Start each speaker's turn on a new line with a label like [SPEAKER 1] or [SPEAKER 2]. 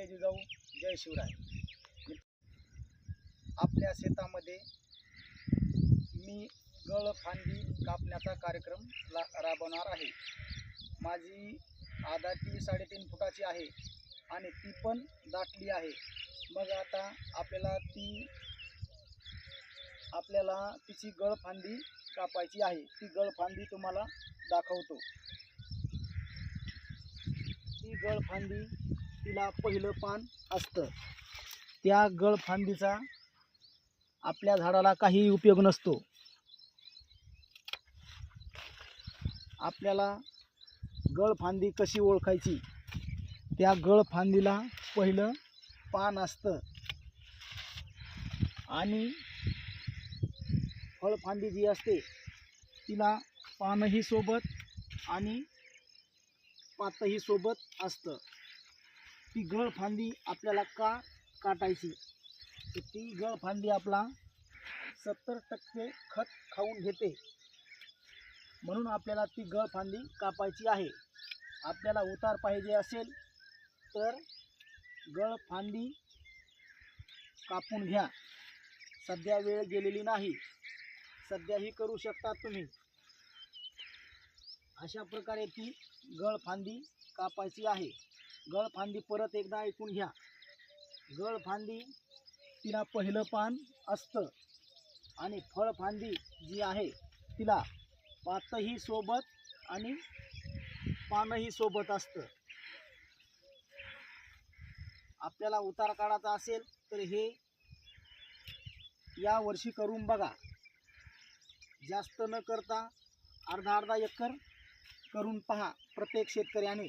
[SPEAKER 1] जय जिजाऊ जय शिवराय. आपल्या शेतामध्ये मी गळफांदी कापण्याचा कार्यक्रम ला राबवणार आहे. माझी आदाटी साडेतीन फुटाची आहे आणि ती पण दाटली आहे. मग आता आपल्याला ती आपल्याला तिची गळफांदी कापायची आहे. ती गळफांदी तुम्हाला दाखवतो. ती गळफांदी तिला पहिलं पान असतं. त्या गळफांदीचा आपल्या झाडाला काही उपयोग नसतो. आपल्याला गळफांदी कशी ओळखायची? त्या गळफांदीला पहिलं पान असतं. आणि फळफांदी जी असते तिला पानही सोबत आणि पातही सोबत असतं. ती गळफांदी आपल्याला का काटायची? तर ती गळफांदी आपला सत्तर टक्के खत खाऊन घेते. म्हणून आपल्याला ती गळफांदी कापायची आहे. आपल्याला उतार पाहिजे असेल तर गळफांदी कापून घ्या. सध्या वेळ गेलेली नाही. सध्याही करू शकता तुम्ही. अशा प्रकारे ती गळफांदी कापायची आहे. गळफांदी परत एकदा ऐकून घ्या. गळफांदी तिला पहिलं पान असतं. आणि फळफांदी जी आहे तिला पातही सोबत आणि पानही सोबत असतं. आपल्याला उतार काढायचा असेल तर हे या वर्षी करून बघा. जास्त न करता अर्धा अर्धा एकर करून पहा प्रत्येक शेतकऱ्याने.